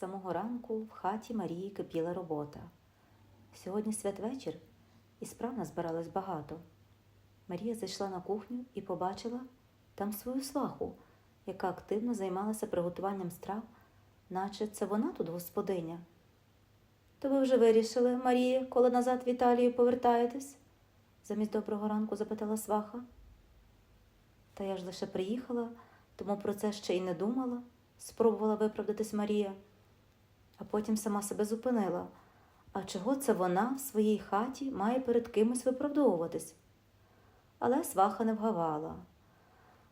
самого ранку в хаті Марії кипіла робота. Сьогодні святвечір і справ назбиралось багато. Марія зайшла на кухню і побачила там свою сваху, яка активно займалася приготуванням страв, наче це вона тут господиня. То ви вже вирішили, Марія, коли назад в Італію повертаєтесь? замість доброго ранку запитала сваха. Та я ж лише приїхала, тому про це ще й не думала, спробувала виправдатись Марія, а потім сама себе зупинила. А чого це вона в своїй хаті має перед кимось виправдовуватись? Але сваха не вгавала.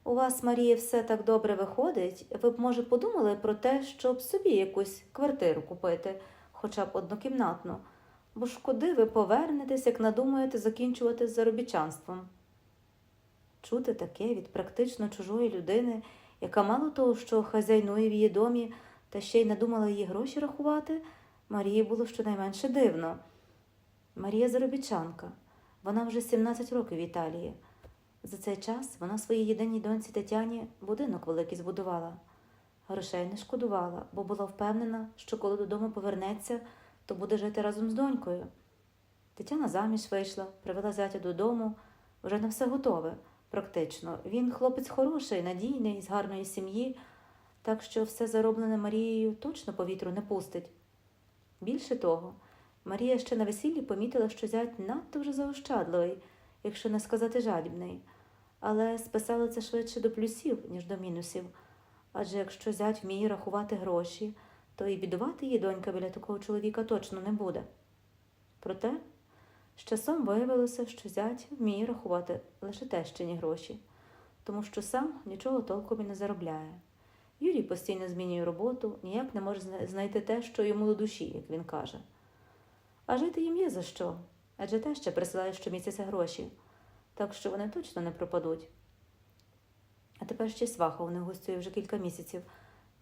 У вас, Марія, все так добре виходить. Ви б, може, подумали про те, щоб собі якусь квартиру купити, хоча б однокімнатну, бо ж куди ви повернетесь, як надумаєте закінчувати з заробітчанством? Чути таке від практично чужої людини, яка мало того, що хазяйнує в її домі, та ще й не думала її гроші рахувати, Марії було щонайменше дивно. Марія заробітчанка. Вона вже 17 років в Італії. За цей час вона своїй єдиній доньці Тетяні будинок великий збудувала. Грошей не шкодувала, бо була впевнена, що коли додому повернеться, то буде жити разом з донькою. Тетяна заміж вийшла, привела зятя додому, вже на все готове, практично. Він хлопець хороший, надійний, з гарної сім'ї, так що все зароблене Марією точно по вітру не пустить. Більше того, Марія ще на весіллі помітила, що зять надто вже заощадливий, якщо не сказати жадібний, але списала це швидше до плюсів, ніж до мінусів. Адже якщо зять вміє рахувати гроші, то і бідувати її донька біля такого чоловіка точно не буде. Проте з часом виявилося, що зять вміє рахувати лише тещині гроші, тому що сам нічого толком і не заробляє. Юрій постійно змінює роботу, ніяк не може знайти те, що йому до душі, як він каже. А жити їм є за що, адже теща присилає щомісяця гроші, так що вони точно не пропадуть. А тепер ще сваха у них гостює вже кілька місяців.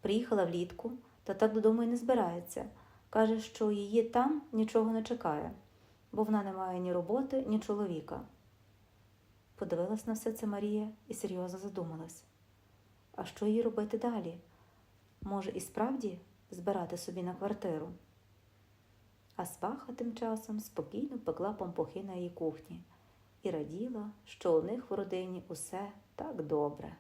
Приїхала влітку, та так додому й не збирається. Каже, що її там нічого не чекає, бо вона не має ні роботи, ні чоловіка. Подивилась на все це Марія і серйозно задумалась. А що їй робити далі? Може, і справді збирати собі на квартиру? А сваха тим часом спокійно пекла пампухи на її кухні і раділа, що у них в родині усе так добре.